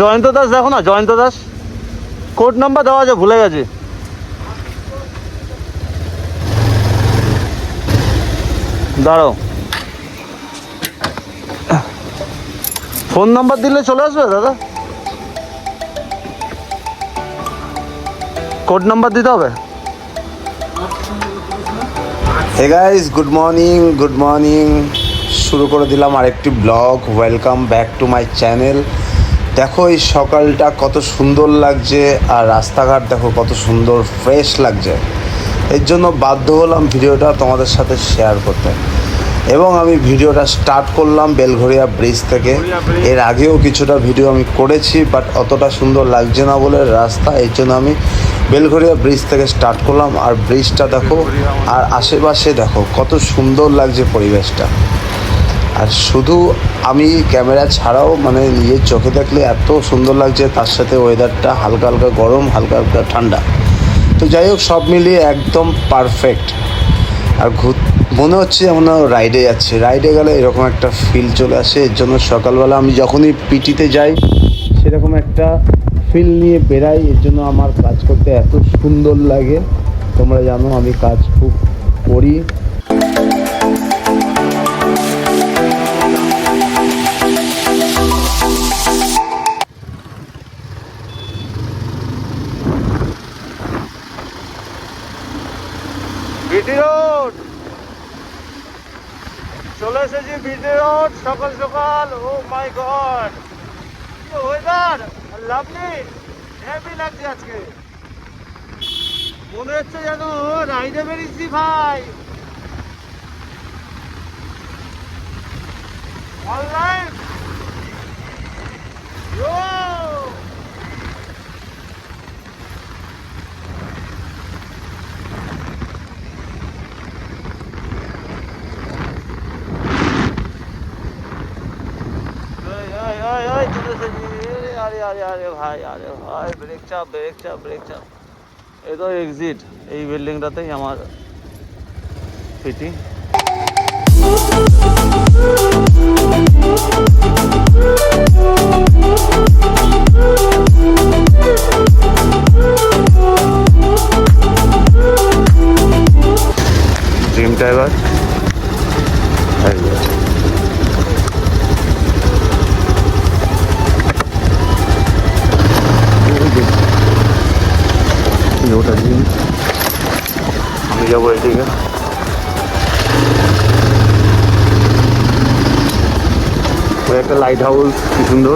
জয়ন্ত দাস দেখো না, Jayanta Das. Code number দেওয়া আছে, ভুলে গেছে। দাঁড়াও। ফোন নাম্বার দিলে চলে আসবে, দাদা। কোড নাম্বার দিতে হবে। Hey guys good morning good morning শুরু করে দিলাম আরেকটি blog welcome back to my channel দেখো এই সকালটা কত সুন্দর লাগছে আর রাস্তাঘাট দেখো কত সুন্দর ফ্রেশ লাগছে। এর জন্য বাধ্য হলাম ভিডিওটা তোমাদের সাথে শেয়ার করতে। এবং আমি ভিডিওটা স্টার্ট করলাম বেলঘরিয়া ব্রিজ থেকে। এর আগেও কিছুটা ভিডিও আমি করেছি বাট অতটা সুন্দর লাগছে না বলে রাস্তা এর জন্য আমি বেলঘরিয়া ব্রিজ থেকে স্টার্ট করলাম। আর ব্রিজটা দেখো আর আশেপাশে দেখো কত সুন্দর লাগছে পরিবেশটা। আর শুধু আমি ক্যামেরা ছাড়াও মানে নিজের চোখে দেখলে এত সুন্দর লাগছে, তার সাথে ওয়েদারটা হালকা হালকা গরম, হালকা হালকা ঠান্ডা। তো যাই হোক, সব মিলিয়ে একদম পারফেক্ট আর ঘুর, মনে হচ্ছে যেমন রাইডে যাচ্ছে। রাইডে গেলে এরকম একটা ফিল চলে আসে। এর জন্য সকালবেলা আমি যখনই পিটিতে যাই, সেরকম একটা ফিল নিয়ে বেরাই এর জন্য আমার কাজ করতে এত সুন্দর লাগে। তোমরা জানো আমি কাজ খুব করি। BT road. চলে এসেছি বিটি রোড, সকাল সকাল। ও my God. Weather lovely happy লাগছে আজকে। মনে হচ্ছে যেন রাইডে বেরিয়েছি ভাই। অনলাইন এই, এই, এই, এই, চলে এসেছি। আরে আরে আরে ভাই আরে ভাই ব্রেক চাপ ব্রেক চাপ ব্রেক চাপ এই তো এক্সিট এই বিল্ডিংটাতেই আমার পিটি ড্রিমটা এবার ওটা দিন আমি যাবো এদিকে ওই একটা লাইট হাউস কি সুন্দর